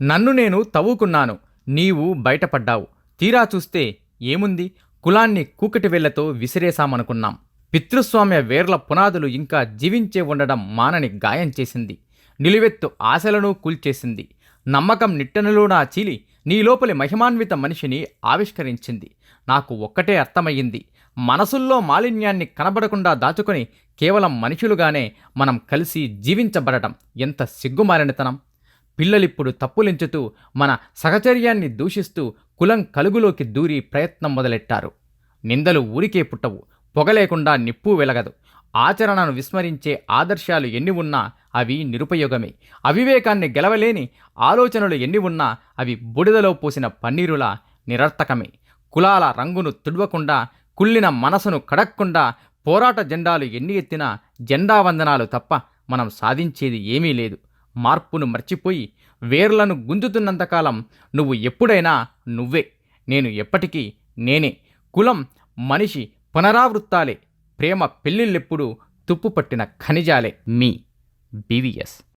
నన్ను నేను తవ్వుకున్నాను నీవు బయటపడ్డావు. తీరా చూస్తే ఏముంది? కులాన్ని కూకటి వేళ్ళతో విసిరేశామనుకున్నాం. పితృస్వామ్య వేర్ల పునాదులు ఇంకా జీవించే ఉండడం మానని గాయం చేసింది. నిలువెత్తు ఆశలను కూల్చేసింది. నమ్మకం నిట్టనులోనా చీలి నీ లోపలి మహిమాన్విత మనిషిని ఆవిష్కరించింది. నాకు ఒక్కటే అర్థమయ్యింది. మనసుల్లో మాలిన్యాన్ని కనబడకుండా దాచుకొని కేవలం మనుషులుగానే మనం కలిసి జీవించబడటం ఎంత సిగ్గుమాలినతనం! పిల్లలిప్పుడు తప్పులించుతూ మన సహచర్యాన్ని దూషిస్తూ కులం కలుగులోకి దూరి ప్రయత్నం మొదలెట్టారు. నిందలు ఊరికే పుట్టవు పొగ లేకుండా నిప్పు వెలగదు. ఆచరణను విస్మరించే ఆదర్శాలు ఎన్ని ఉన్నా అవి నిరుపయోగమే. అవివేకాన్ని గెలవలేని ఆలోచనలు ఎన్ని ఉన్నా అవి బుడిదలో పోసిన పన్నీరుల నిరర్థకమే కులాల రంగును తుడవకుండా కుళ్ళిన మనసును కడక్కుండా పోరాట జెండాలు ఎన్ని ఎత్తినా జెండా వందనాలు తప్ప మనం సాధించేది ఏమీ లేదు. మార్పును మర్చిపోయి వేర్లను గుంజుతున్నంతకాలం నువ్వు ఎప్పుడైనా నువ్వే నేను ఎప్పటికీ నేనే. కులం మనిషి పునరావృత్తాలే. ప్రేమ పెళ్ళిళ్ళెప్పుడు తుప్పుపట్టిన ఖనిజాలే మీ బీవీఎస్.